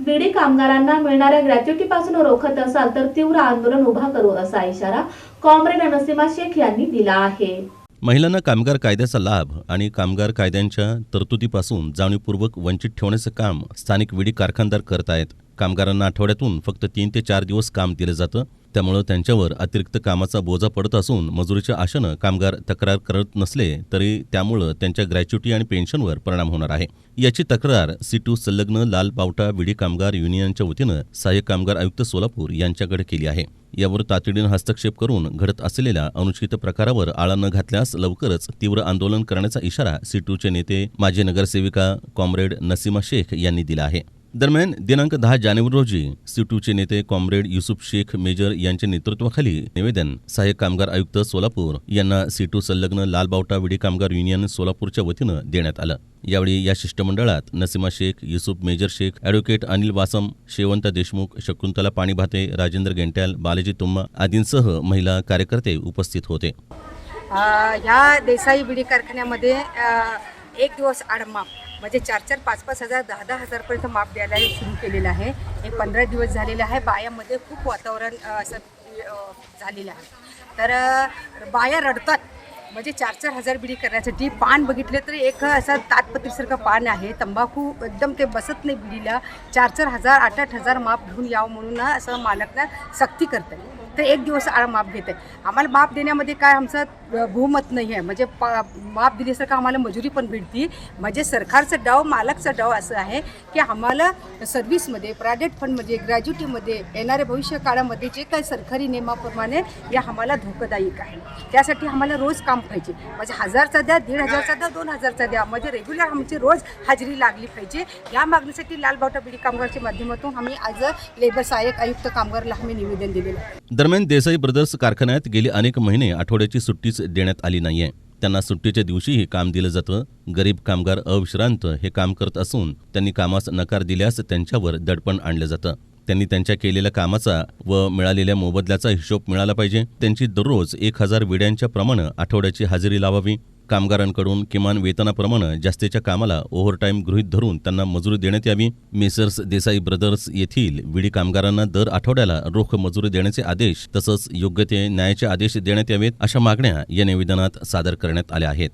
बीडी कामगारांना मिळणाऱ्या ग्रॅच्युटीपासून रोखत असाल तर तीव्र आंदोलन उभा करू असा इशारा कॉम्रेड नसीमा शेख यांनी दिला आहे. महिलांना कामगार कायद्याचा लाभ आणि कामगार कायद्यांच्या तरतुदीपासून जाणीवपूर्वक वंचित ठेवण्याचं काम स्थानिक विडी कारखानदार करत आहेत. कामगारांना आठवड्यातून फक्त तीन ते चार दिवस काम दिलं जातं. त्यामुळं त्यांच्यावर अतिरिक्त कामाचा बोजा पडत असून मजुरीच्या आशेनं कामगार तक्रार करत नसले तरी त्यामुळं त्यांच्या ग्रॅच्युटी आणि पेन्शनवर परिणाम होणार आहे. याची तक्रार सिटू संलग्न लाल पावटा विडी कामगार युनियनच्या वतीनं सहाय्यक कामगार आयुक्त सोलापूर यांच्याकडे केली आहे. यावर तातडीनं हस्तक्षेप करून घडत असलेल्या अनुचित प्रकारावर आळा न घातल्यास लवकरच तीव्र आंदोलन करण्याचा इशारा सिटूचे नेते माजी नगरसेविका कॉम्रेड नसीमा शेख यांनी दिला आहे. दरम्यान दिनांक दहा जानेवारी रोजी सिटूचे नेते कॉम्रेड युसुफ शेख मेजर यांच्या नेतृत्वाखाली निवेदन. सहाय्यक कामगार आयुक्त सोलापूर यांना सिटू संलग्न लालबावटा विडी कामगार युनियन सोलापूरच्या वतीनं देण्यात आलं. यावेळी या शिष्टमंडळात नसीमा शेख युसुफ मेजर शेख अॅडव्होकेट अनिल वासम शेवंत देशमुख शकुंतला पाणीभाते राजेंद्र गेंट्याल बालाजी तुम्मा आदींसह महिला कार्यकर्ते उपस्थित होते. अ, ह्या देसाई विडी कारखान्यामध्ये एक दिवस आडमाप. म्हणजे चार चार पाच पाच हजार दहा दहा हजारपर्यंत माप द्यायला हे सुरू केलेलं आहे. हे पंधरा दिवस झालेलं आहे. बायामध्ये खूप वातावरण असं झालेलं आहे. तर बाया रडतात. म्हणजे चार चार हजार बिडी करण्यासाठी पान बघितले तर एक असं ताटपत्रीसारखं पान आहे. तंबाखू एकदम ते बसत नाही बिडीला. चार चार हजार आठ आठ हजार माप घेऊन यावं म्हणून असं मालकला सक्ती करतात तर एक दिवस आळ माप घेत आहे आम्हाला माप देण्यामध्ये काय आमचं बहुमत नाही आहे. म्हणजे पा माप दिल्यासारखं आम्हाला मजुरी पण भेटती. म्हणजे सरकारचं डाव मालकचा डाव असं आहे की आम्हाला सर्व्हिसमध्ये प्रायव्हेट फंडमध्ये ग्रॅज्युटीमध्ये येणाऱ्या भविष्य काळामध्ये जे काही सरकारी नियमाप्रमाणे या आम्हाला धोकादायक आहे. त्यासाठी आम्हाला रोज काम पाहिजे. म्हणजे हजारचा द्या दीड हजारचा द्या दोन हजारचा द्या. म्हणजे रेग्युलर आमची रोज हजेरी लागली पाहिजे. या मागणीसाठी लालबावटा बिडी कामगारच्या माध्यमातून आम्ही आज लेबर सहाय्यक आयुक्त कामगारला आम्ही निवेदन दिलेलं आहे. दरम्यान देसाई ब्रदर्स कारखान्यात गेले अनेक महिने आठवड्याची सुट्टीच देण्यात आली नाहीये. त्यांना सुट्टीच्या दिवशीही काम दिलं जातं. गरीब कामगार अविश्रांत हे काम करत असून त्यांनी कामास नकार दिल्यास त्यांच्यावर दडपण आणलं जातं. त्यांनी त्यांच्या केलेल्या कामाचा व मिळालेल्या मोबदल्याचा हिशोब मिळाला पाहिजे. त्यांची दररोज एक हजार विड्यांच्या प्रमाणे आठवड्याची हजेरी लावावी. कामगारांकडून किमान वेतनाप्रमाणे जास्तीच्या कामाला ओव्हरटाईम गृहीत धरून त्यांना मजुरी देण्यात यावी. मेसर्स देसाई ब्रदर्स येथील विडी कामगारांना दर आठवड्याला रोख मजुरी देण्याचे आदेश तसंच योग्य ते न्यायाचे आदेश देण्यात यावेत अशा मागण्या या निवेदनात सादर करण्यात आल्या आहेत.